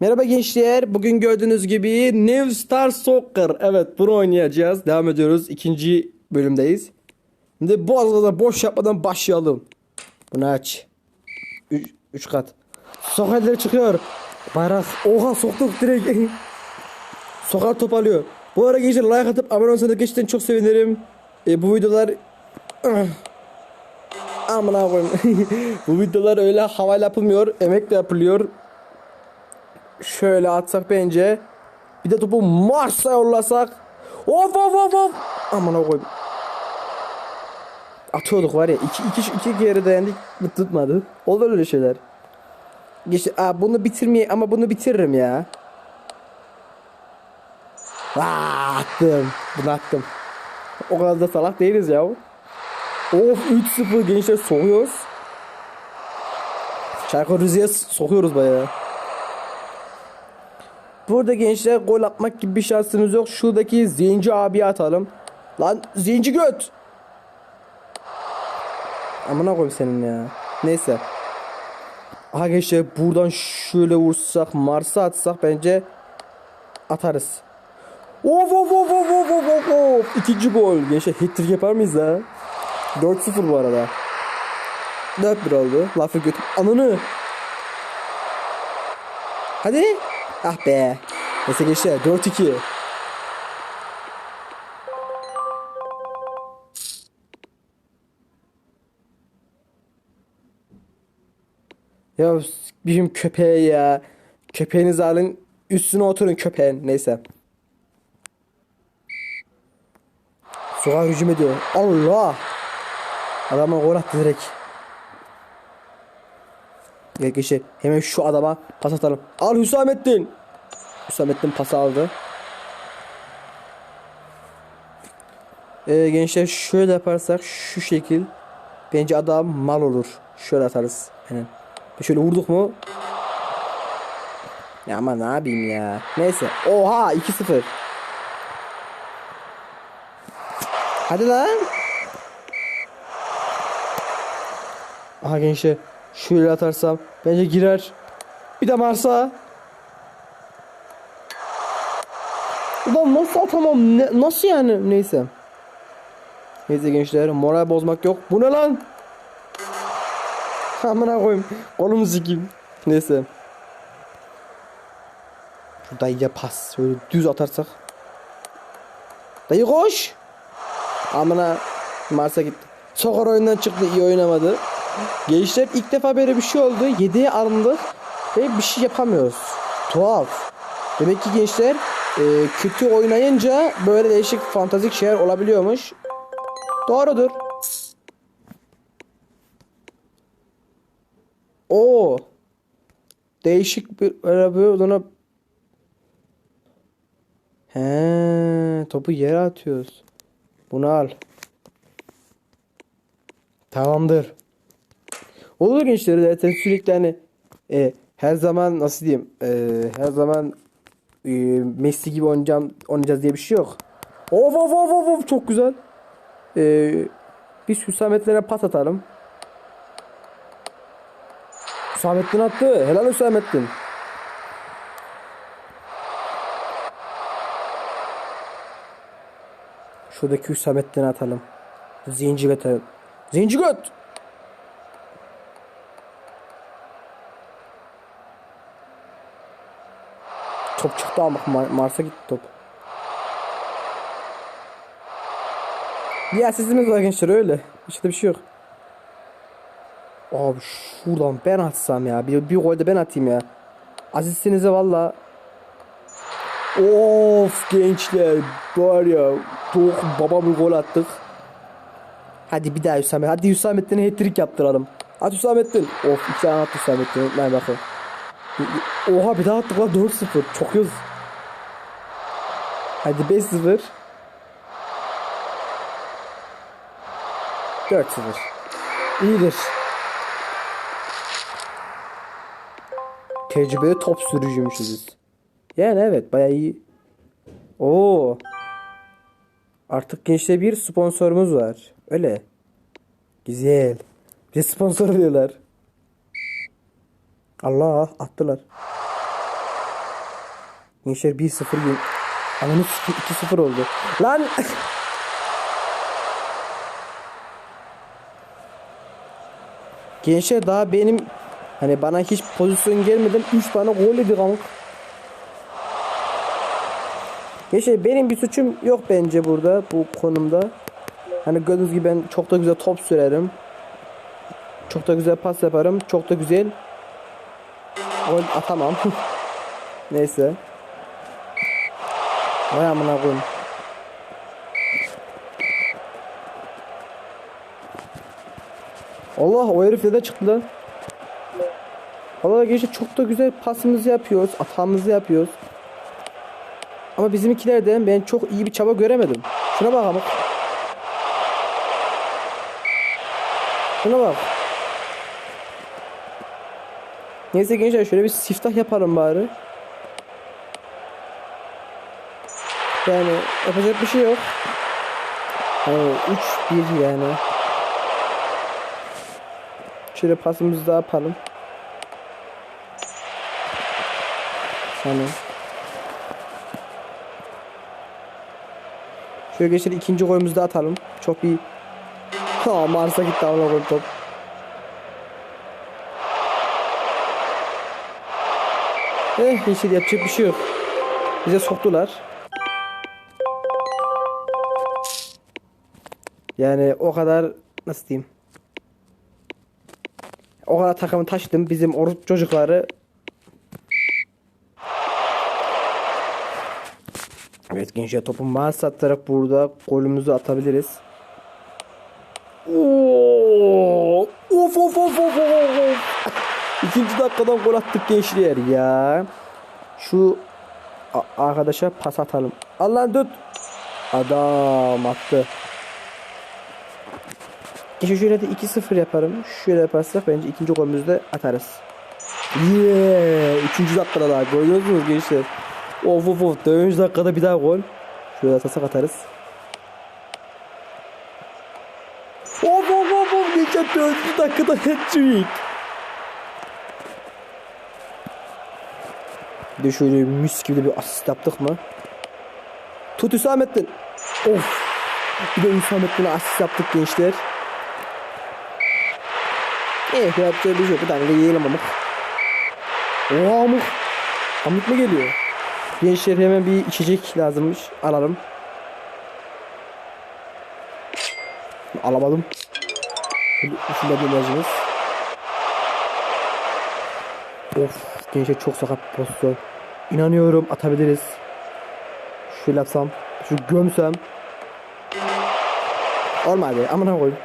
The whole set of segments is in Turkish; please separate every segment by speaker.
Speaker 1: Merhaba gençler. Bugün gördüğünüz gibi New Star Soccer. Evet bunu oynayacağız. Devam ediyoruz. İkinci bölümdeyiz. Şimdi bu arada boş yapmadan başlayalım. Bunu aç. 3 kat. Sokakları çıkıyor. Bayrak. Oha soktuk direkt. Sokak top alıyor. Bu ara gençler like atıp abone olsanız gerçekten çok sevinirim. E, bu videolar... Amına koyayım. bu videolar öyle havayla yapılmıyor. Emekle yapılıyor. Şöyle atsak bence. Bir de topu Mars'a yollasak. Of of of of. Aman koyayım. Atıyorduk var ya. iki, iki, iki kere dayandık. Tutmadı. Olur öyle şeyler. İşte, aa, bunu bitirmeye ama bunu bitiririm ya. Aa, attım. Bunu attım. O kadar da salak değiliz ya. Of 3-0 gençler sokuyoruz. Çaykur Rize'ye sokuyoruz bayağı. Burada gençler gol atmak gibi bir şansımız yok. Şuradaki Zenci abi atalım. Lan Zenci göt. Amına koyayım senin ya. Neyse. Aha gençler buradan şöyle vursak Mars'a atsak bence atarız. Of of of of of of of. İkinci gol. Gençler hat-trick yapar mıyız ha? 4-0 bu arada. 4-1 oldu. Lafı götür. Ananı. Hadi. Ah be. Neyse gençler 4-2. Ya bizim köpeğe ya. Köpeğinizi alın üstüne oturun köpeğin. Neyse. Sokağa hücum ediyor. Allah. Adama gol attı direkt. Geçe. Hemen şu adama pas atalım. Al Hüsamettin. Hüsamettin pas aldı. Ee, gençler şöyle yaparsak şu şekil bence adam mal olur. Şöyle atarız. Aynen. Şöyle vurduk mu? Ya ama ne yapayım ya. Neyse. Oha 2-0. Hadi lan. Aha gençler. Şöyle atarsam bence girer. Bir de Mars'a. Ulan nasıl atamam? Ne, nasıl yani? Neyse. Neyse gençler moral bozmak yok. Bu ne lan? Amına koyayım. Kolumu sikeyim. Neyse. Şu dayıya pas. Şöyle düz atarsak. Dayı koş. Amına Mars'a gitti. Sokar oyundan çıktı. iyi oynamadı. Gençler ilk defa böyle bir şey oldu. 7'ye alındık ve bir şey yapamıyoruz. Tuhaf. Demek ki gençler e, kötü oynayınca böyle değişik fantastik şeyler olabiliyormuş. Doğrudur. O değişik bir araba olduğuna He, topu yere atıyoruz. Bunu al. Tamamdır. Olur gençleri zaten sürekli hani e, her zaman nasıl diyeyim e, her zaman e, Messi gibi oynayacağım oynayacağız diye bir şey yok. Of of of of, of çok güzel. E, biz Hüsamettin'e pas atalım. Hüsamettin attı. Helal Hüsamettin. Şuradaki Hüsamettin'e atalım. Zenci göt. Zenci göt. Top çıktı ama Mar- Mars'a gitti top. Ya sizimiz var gençler öyle. İşte bir şey yok. Abi şuradan ben atsam ya. Bir, bir gol de ben atayım ya. Azizsinize valla. Of gençler. Var ya. Çok baba bir gol attık. Hadi bir daha Hüsamettin. Hadi Hüsamettin'e hat-trick yaptıralım. Hadi Hüsamettin. Of iki tane attı Hüsamettin. Unutmayın bakın. Oha bir daha attık lan 4-0. Çok hız. Hadi 5-0. 4-0. İyidir. Tecrübeli top sürücüymüşüz. Yani evet bayağı iyi. Oo. Artık gençte bir sponsorumuz var. Öyle. Güzel. Bir sponsor diyorlar. Allah attılar. Gençler 1-0 gün. Ananı sikeyim 2-0 oldu. Lan! Gençler daha benim hani bana hiç pozisyon gelmeden 3 tane gol yedik amık. Gençler benim bir suçum yok bence burada bu konumda. Hani gördüğünüz gibi ben çok da güzel top sürerim. Çok da güzel pas yaparım. Çok da güzel gol atamam. Neyse. Vay amına koyayım. Allah o herif de çıktı lan. Allah geçti çok da güzel pasımızı yapıyoruz, atağımızı yapıyoruz. Ama bizimkilerden ben çok iyi bir çaba göremedim. Şuna bak ama. Şuna bak. Neyse gençler şöyle bir siftah yapalım bari. Yani yapacak bir şey yok. Hani 3-1 yani. Şöyle pasımızı da yapalım. Tamam. Şöyle geçelim ikinci golümüzü de atalım. Çok iyi. Ha Mars'a gitti amına top. Eh yeşil yapacak bir şey yok. Bize soktular. Yani o kadar nasıl diyeyim? O kadar takımı taşıdım bizim oruç çocukları. Evet gençler topun Mars'a atarak burada golümüzü atabiliriz. İkinci dakikadan gol attık gençler ya. Şu arkadaşa pas atalım. Allah tut. Adam attı. Geçen şöyle de 2-0 yaparım. Şöyle yaparsak bence ikinci golümüzü de atarız. Yeah! Üçüncü dakikada daha gol musunuz gençler? Of of of. Dördüncü dakikada bir daha gol. Şöyle atasak atarız. Of of of of. Geçen dördüncü dakikada hat-trick. De şöyle mis gibi bir asist yaptık mı? Tut Hüsamettin. Of. Bir de Hüsamettin'e asist yaptık gençler. Eh yapacak bir şey yok. Bir tane de yiyelim amık. Oha amık. Amık mı geliyor? Gençler hemen bir içecek lazımmış. Alalım. Alamadım. Şurada bir enerjimiz. Of gençler çok sakat pozisyon. İnanıyorum atabiliriz. Şöyle yapsam. Şu gömsem. Olmadı. Amına koyayım.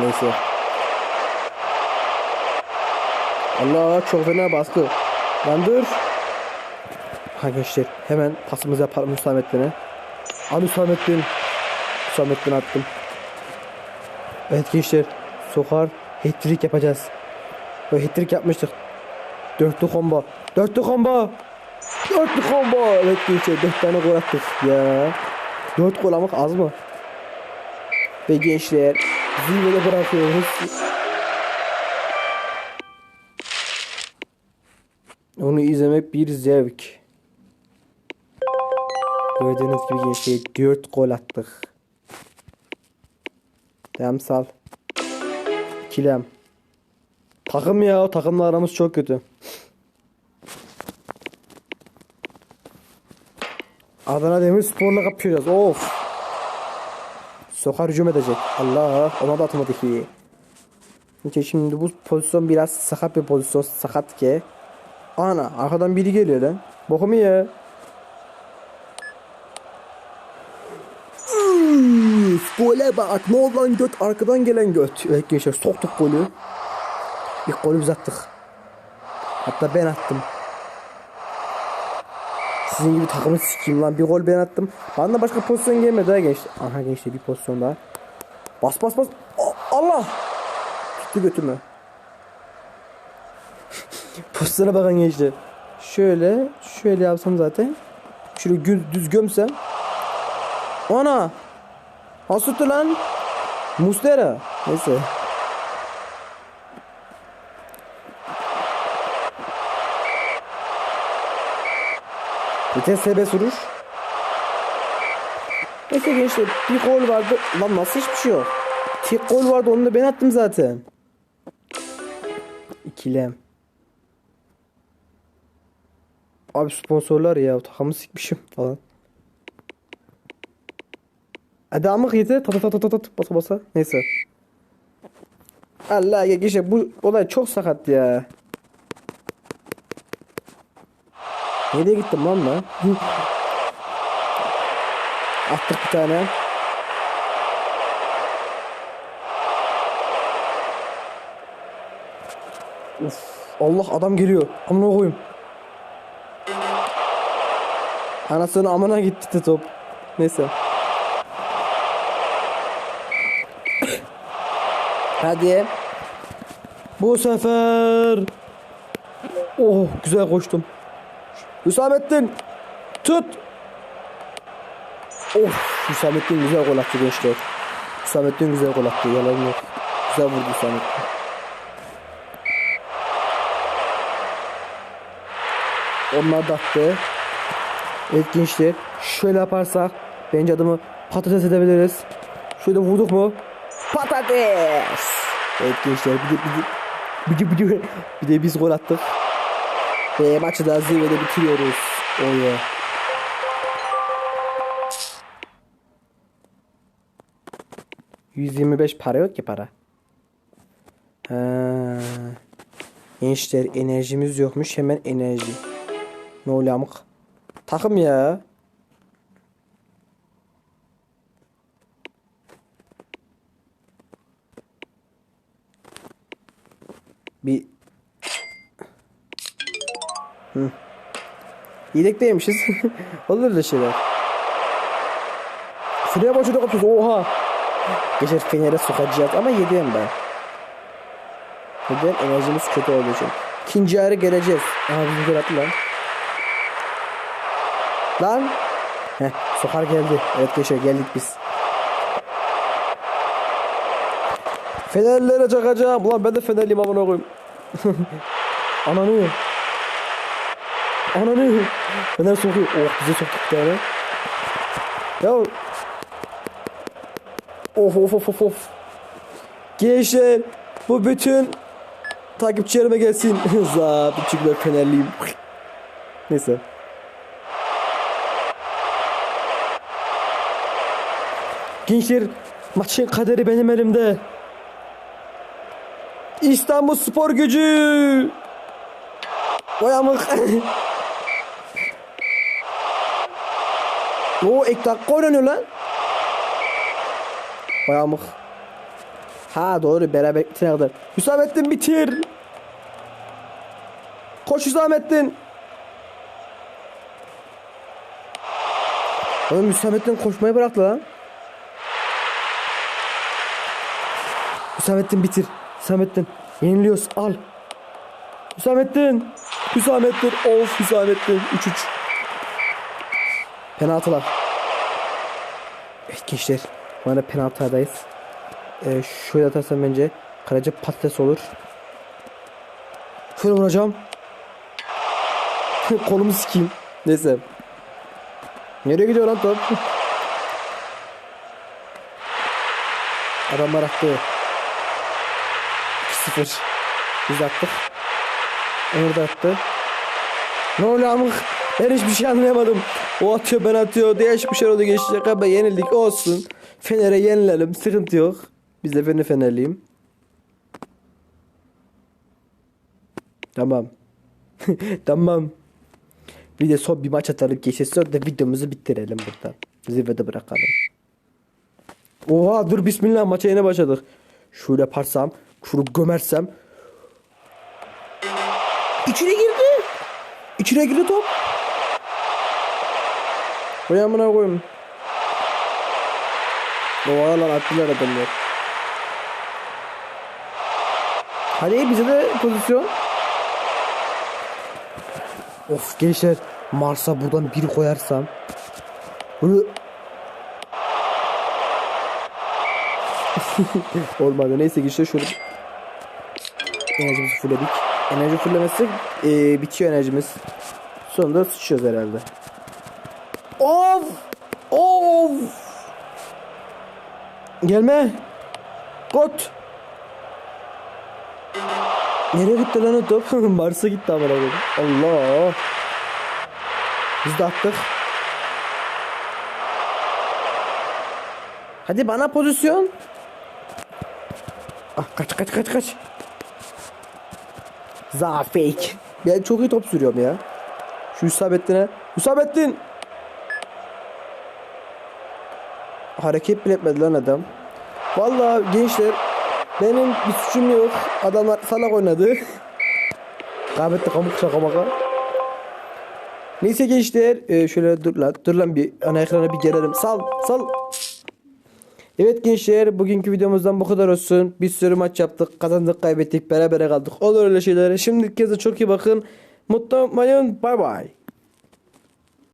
Speaker 1: Neyse. Allah çok fena baskı. Lan dur. Gençler hemen pasımızı yapalım Hüsamettin'e. Al Hüsamettin. Hüsamettin attım. Evet gençler sokar hat-trick yapacağız. Böyle hat-trick yapmıştık. Dörtlü combo. Dörtlü combo. Dörtlü combo. Evet gençler dört tane gol attık ya. Dört gol almak az mı? Ve gençler zirvede bırakıyoruz. Onu izlemek bir zevk. Gördüğünüz gibi gençler 4 gol attık. Devam sal. Kilem. Takım ya takımla aramız çok kötü. Adana Demirspor'la kapışacağız. Of. Sokar hücum edecek. Allah ona da atmadı ki. İşte şimdi bu pozisyon biraz sakat bir pozisyon. Sakat ki. Ana arkadan biri geliyor lan. Bokumu. Üf, Gole bak ne oldu lan göt arkadan gelen göt. Evet gençler soktuk golü. İlk golü biz attık. Hatta ben attım. Sizin gibi takımı sikeyim lan bir gol ben attım. Bana da başka pozisyon gelmedi ha gençler. Aha gençler bir pozisyon daha. Bas bas bas. A- Allah. Gitti götümü. Pozisyona bakın gençler. Şöyle şöyle yapsam zaten. Şöyle gü- düz gömsem. Ana. Nasıl tuttu lan? Mustera. Neyse. Vites serbest vuruş. Neyse gençler bir gol vardı. Lan nasıl hiçbir şey yok. Tek gol vardı onu da ben attım zaten. İkilem. Abi sponsorlar ya takımı sikmişim falan. Adamı yedi ta ta ta ta ta ta basa basa. Neyse. Allah ya gençler bu olay çok sakat ya. Nereye gittim lan ben? Attık bir tane. Uf, Allah adam geliyor. Amına koyayım. Anasını amına gitti top. Neyse. Hadi. Bu sefer. Oh güzel koştum. Hüsamettin. Tut. Of Hüsamettin güzel gol attı gençler. Hüsamettin güzel gol attı. Yalan yok. Güzel vurdu Hüsamettin. Onlar da attı. Evet gençler. Şöyle yaparsak bence adımı patates edebiliriz. Şöyle vurduk mu? Patates. Evet gençler bir de, bir de, bir de, bir de, bir de biz gol attık. Ve maçı da zirvede bitiriyoruz. Oh yeah. ...125 para yok ki para. Ha. Gençler enerjimiz yokmuş. Hemen enerji. Ne oluyor amık? Takım ya. Bir Hı. Yedekteymişiz. Olur öyle şeyler. Şuraya başladık atıyoruz. Oha. Geçer Fener'e sokacağız ama yediyim ben. Neden? Enerjimiz kötü olduğu için. İkinci yarı geleceğiz. Aha bizim gol lan. Lan. Heh, sokar geldi. Evet geçer geldik biz. Fenerlere çakacağım. Ulan ben de Fenerliyim amına koyayım. Ananı. Ananı. Fener sokuyor. Oh bize soktu bir tane. Ya. Of of of of of. Gençler bu bütün takipçilerime gelsin. Za çünkü ben Fenerliyim. Neyse. Gençler maçın kaderi benim elimde. İstanbul Spor Gücü. Boyamık. o ilk dakika lan. Boyamık. Ha doğru beraber bitene kadar. Hüsamettin bitir. Koş Hüsamettin. Oğlum Hüsamettin koşmayı bıraktı lan. Hüsamettin bitir. Hüsamettin yeniliyoruz al. Hüsamettin. Hüsamettin. Of Hüsamettin. 3-3. Penaltılar. Evet gençler. Bu arada penaltıdayız. Ee, şöyle atarsam bence kaleci patates olur. Şöyle vuracağım. Kolumu sikeyim. Neyse. Nereye gidiyor lan top? Adamlar attı. 2-0. Biz attık. Onur da attı. Ne oluyor amık? Ben hiçbir şey anlayamadım. O atıyor ben atıyor. Değişik bir şey oldu geçecek ama yenildik olsun. Fener'e yenilelim. Sıkıntı yok. Biz de Fener Fenerliyim. Tamam. tamam. Bir de son bir maç atalım geçeceğiz sonra da videomuzu bitirelim burada. Zirvede bırakalım. Oha dur bismillah maça yeni başladık. Şöyle yaparsam, şunu gömersem. İçine girdi. İçine girdi top. Vay amına koyayım. Oha lan attılar adamlar. Hadi bize de pozisyon. Of gençler Mars'a buradan bir koyarsam. Bunu Olmadı. Neyse gençler şöyle enerjimizi fullledik. Enerji fullemezsek e, bitiyor enerjimiz. Sonunda sıçıyoruz herhalde. Of! Of! Gelme. Kot. Nereye gitti lan o top? Mars'a gitti amına koyayım. Allah. Biz de attık. Hadi bana pozisyon. Ah kaç kaç kaç kaç. Za fake. Ben çok iyi top sürüyorum ya. Şu Hüsamettin'e. Hüsamettin. Hareket bile etmedi lan adam. Vallahi gençler benim bir suçum yok. Adamlar salak oynadı. Kaybetti kamuk şaka. Neyse gençler e, şöyle dur lan dur lan bir ana ekrana bir gelelim. Sal sal. Evet gençler bugünkü videomuzdan bu kadar olsun. Bir sürü maç yaptık. Kazandık kaybettik. Beraber kaldık. Olur öyle şeyler. Şimdi kez çok iyi bakın. Mutlu olmayın. Bay bay.